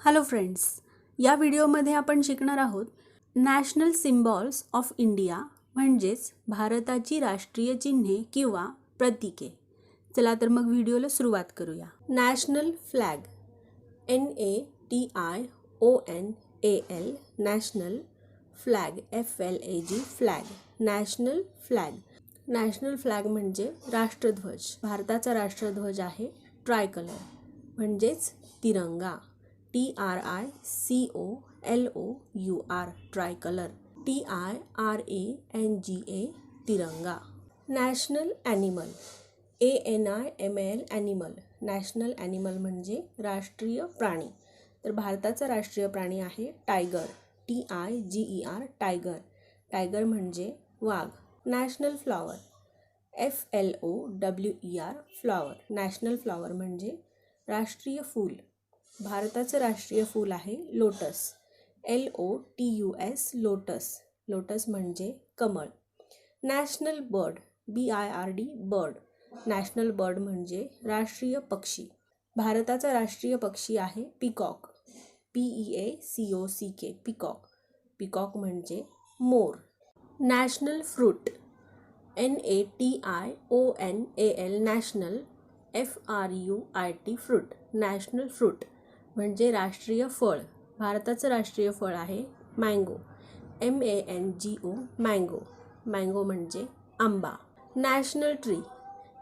Hello friends या व्हिडिओमध्ये आपण शिकणार आहोत नॅशनल सिम्बॉल्स ऑफ इंडिया म्हणजेच भारताची राष्ट्रीय चिन्हे किंवा प्रतीके. चला तर मग व्हिडिओला सुरुवात करूया. National flag N A T I O N A L national flag F L A G flag national flag national flag म्हणजे राष्ट्रध्वज. भारताचा राष्ट्रध्वज आहे ट्रायकलर म्हणजेच तिरंगा. T R I C O L O U R tricolour T I R A N G A Tiranga national animal A N I M L animal national animal म्हणजे राष्ट्रीय प्राणी. तर भारताचा राष्ट्रीय प्राणी आहे tiger T I G E R tiger tiger म्हणजे वाघ. National flower F L O W E R flower national flower म्हणजे राष्ट्रीय फूल. भारताचं राष्ट्रीय फूल आहे lotus. L O T U S lotus. Lotus म्हणजे कमळ. National bird, B I R D bird. National bird म्हणजे राष्ट्रीय पक्षी. भारताचा राष्ट्रीय पक्षी आहे peacock. P E A C O C K, peacock. Peacock म्हणजे मोर. National fruit. N A T I O N A L national F R U I T fruit. National fruit. म्हणजे राष्ट्रीय फळ. भारताचं राष्ट्रीय फळ आहे mango. M A N G O mango. Mango म्हणजे आंबा. National tree.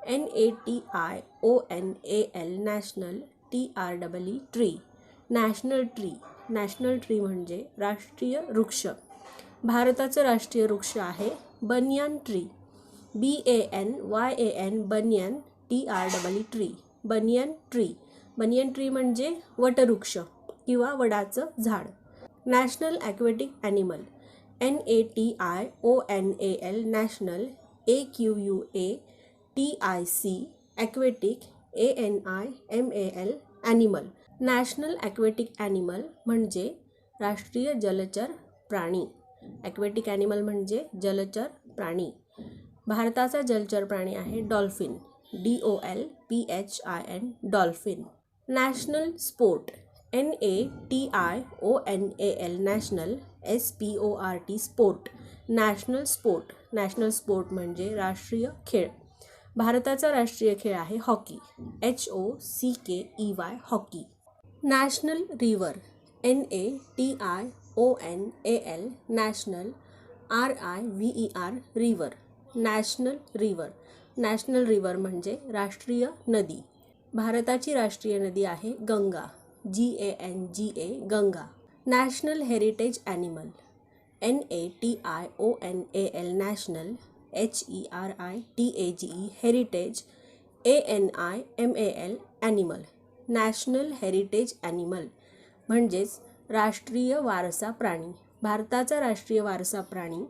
N A T I O N A L national T R double E tree. National tree. National tree म्हणजे राष्ट्रीय वृक्ष. भारताचं राष्ट्रीय वृक्ष आहे banyan tree. B A N Y A N banyan T R double E tree. Banyan tree. Banyan tree म्हणजे वटवृक्ष किंवा वडाचं झाड. National aquatic animal N A T I O N A L national A Q U A T I C aquatic A N I M A L animal. National aquatic animal म्हणजे राष्ट्रीय जलचर प्राणी. Aquatic animal म्हणजे जलचर प्राणी. भारताचा जलचर प्राणी आहे dolphin D O L P H I N dolphin. National sport N A T I O N A L national S P O R T sport. National sport national sport म्हणजे राष्ट्रीय खेळ. भारताचा राष्ट्रीय खेळ आहे hockey H O C K E Y hockey. National river N A T I O N A L national R I V E R river. National river. National river म्हणजे राष्ट्रीय नदी. भारताची राष्ट्रीय नदी आहे Ganga G A N G A Ganga. National heritage animal N A T I O N A L national H E R I T A G E heritage A N I M A L animal national heritage animal म्हणजेच राष्ट्रीय वारसा प्राणी. भारताचा राष्ट्रीय वारसा प्राणी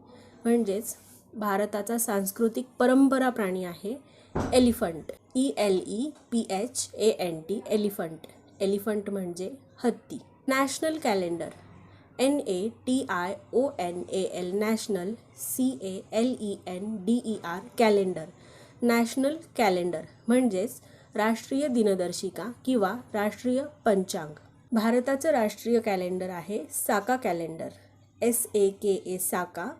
म्हणजेच भारताचा सांस्कृतिक परंपरा प्राणी आहे. Elephant. E L E P H A N T elephant. Elephant म्हणजे हत्ती. National calendar. N A T I O N A L national C A L E N D E R calendar. National calendar म्हणजेच राष्ट्रीय दिनदर्शिका किंवा राष्ट्रीय पंचांग. भारताचं राष्ट्रीय कॅलेंडर आहे Saka calendar. S A K A Saka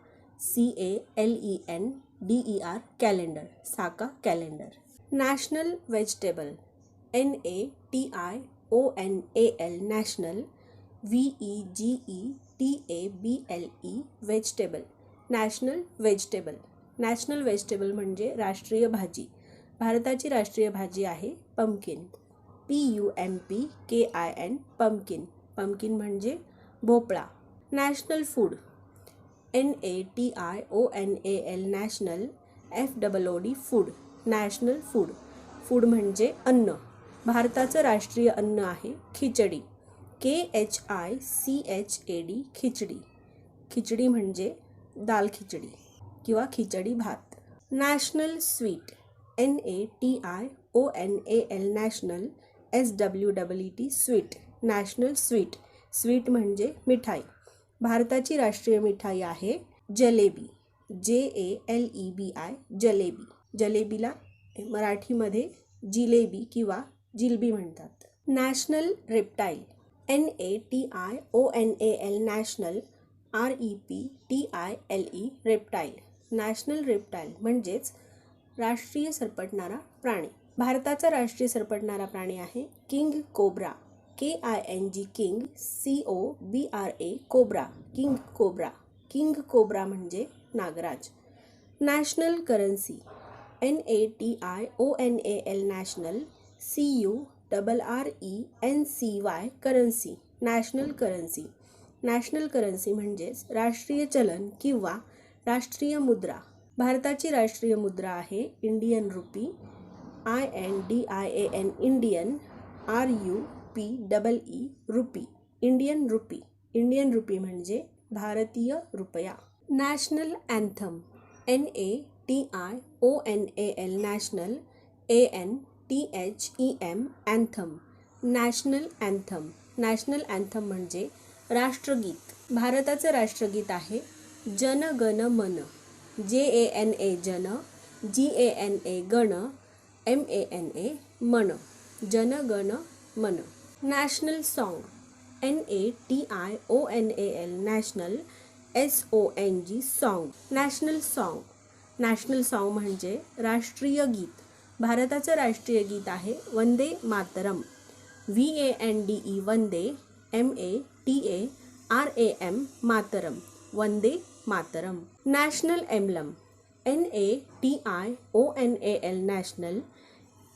C A L E N D E R calendar Saka calendar national vegetable N A T I O N A L national V E G E T A B L E vegetable national vegetable national vegetable म्हणजे राष्ट्रीय भाजी. भारताची राष्ट्रीय भाजी आहे pumpkin P U M P K I N pumpkin pumpkin म्हणजे भोपळा. National food N A T I O N A L national F double O D food national food food म्हणजे अन्न. भारताचं राष्ट्रीय अन्न आहे khichdi. K H I C H A D khichdi. Khichdi म्हणजे दाल खिचडी किंवा खिचडी भात. National sweet N A T I O N A L national S W double E T sweet national sweet sweet म्हणजे मिठाई. भारताची राष्ट्रीय मिठाई आहे jalebi. J A L E B I jalebi. जलेबीला मराठीमध्ये जिलेबी किंवा जिलबी म्हणतात. National reptile. N A T I O N A L national R E P T I L E reptile. National reptile म्हणजेच राष्ट्रीय सरपटणारा प्राणी. भारताचा राष्ट्रीय सरपटणारा प्राणी आहे king cobra. K I N G king C O B R A cobra king cobra king cobra म्हणजे Nagraj. National currency N A T I O N A L national C U double R E N C Y currency national currency national currency म्हणजेच राष्ट्रीय चलन किंवा राष्ट्रीय मुद्रा. भारताची राष्ट्रीय मुद्रा आहे Indian rupee. I N D I A N Indian R U P double E rupee. Indian e, rupee. Indian rupee म्हणजे भारतीय रुपया. National anthem N A T I O N A L national A N T H E M anthem national anthem national anthem म्हणजे राष्ट्रगीत. भारताचं राष्ट्रगीत आहे जन गण मन. जे ए एन ए जन जी ए एन ए गण M A N A Mana. Jana Gana Mana. National song N A T I O N A L national S O N G song. National song. National song म्हणजे राष्ट्रीय गीत. भारताचं राष्ट्रीय गीत आहे Vande Mataram. V A N D E Vande M A T A R A M Mataram. Vande Mataram. National emblem N A T I O N A L national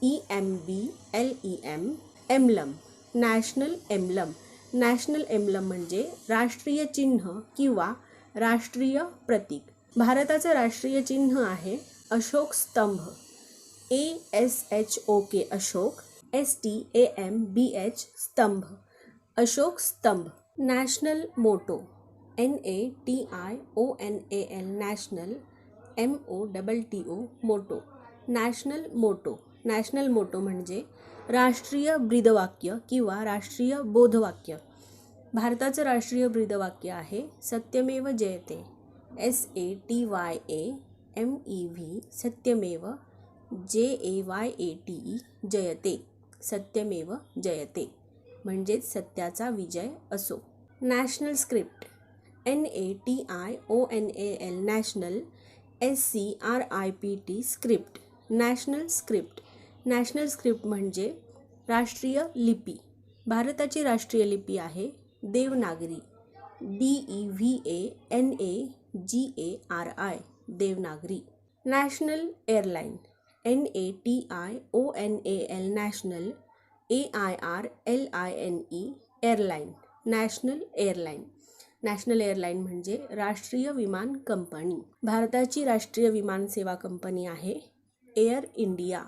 E M B L E M emblem. National emblem. National emblem म्हणजे राष्ट्रीय चिन्ह किंवा राष्ट्रीय प्रतीक. भारताचं राष्ट्रीय चिन्ह आहे अशोक स्तंभ. A S H O K Ashok S T A M B H स्तंभ. अशोक स्तंभ. National motto. N A T I O N A L national M O double T O motto. National motto. National motto म्हणजे राष्ट्रीय ब्रीदवाक्य किंवा राष्ट्रीय बोधवाक्य. भारताचं राष्ट्रीय ब्रीदवाक्य आहे Satyameva Jayate. S A T Y A M E V Satyameva J A Y A T E Jayate. Satyameva Jayate. म्हणजेच सत्याचा विजय असो. National script N A T I O N A L national S C R I P T script national script. National script म्हणजे राष्ट्रीय लिपी. भारताची राष्ट्रीय लिपी आहे Devanagari. D E V A N A G A R I Devanagari. National airline. N A T I O N A L national. A I R L I N E airline. National airline. National airline म्हणजे राष्ट्रीय विमान company. भारताची राष्ट्रीय विमान सेवा कंपनी आहे air India.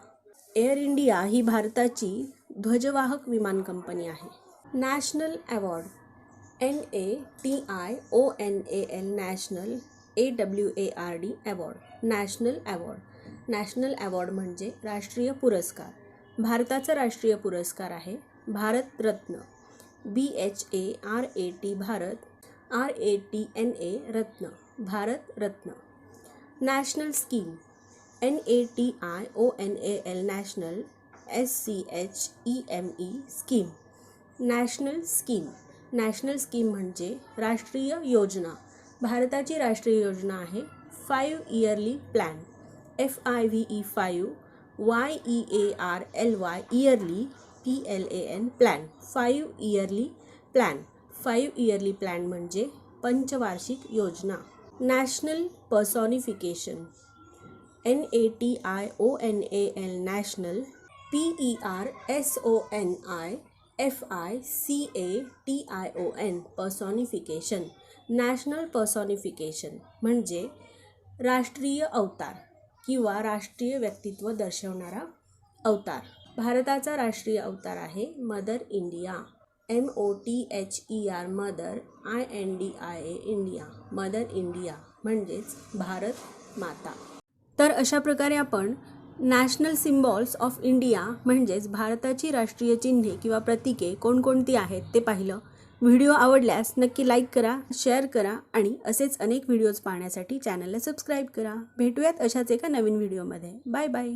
Air India ही भारताची ध्वजवाहक विमान कंपनी आहे. National award N A T I O N A L national A W A R D award. National award. National award म्हणजे राष्ट्रीय पुरस्कार. भारताचा राष्ट्रीय पुरस्कार आहे Bharat Ratna. B H A R A T Bharat. R A T N A Ratna. Bharat Ratna national scheme. N A T I O N A L national S C H E M E scheme national scheme national scheme म्हणजे राष्ट्रीय योजना. भारताची राष्ट्रीय योजना आहे five yearly plan F I V E five Y E A R L Y yearly P L A N plan five yearly plan five yearly plan म्हणजे पंचवार्षिक योजना. National personification N A T I O N A L national P E R S O N I F I C A T I O N personification national personification म्हणजे राष्ट्रीय अवतार किंवा राष्ट्रीय व्यक्तित्व दर्शवणारा अवतार. भारताचा राष्ट्रीय अवतार आहे mother India. M O T H E R mother I N D I A India. Mother India म्हणजेच भारत माता. तर अशा प्रकारे आपण नॅशनल सिम्बॉल्स ऑफ इंडिया म्हणजेच भारताची राष्ट्रीय चिन्हे किंवा प्रतीके कोणकोणती आहेत ते पाहिलं. व्हिडिओ आवडल्यास नक्की लाईक करा शेअर करा आणि असेच अनेक व्हिडिओज पाहण्यासाठी चॅनलला सबस्क्राईब करा. भेटूयात अशाच एका नवीन व्हिडिओमध्ये बाय बाय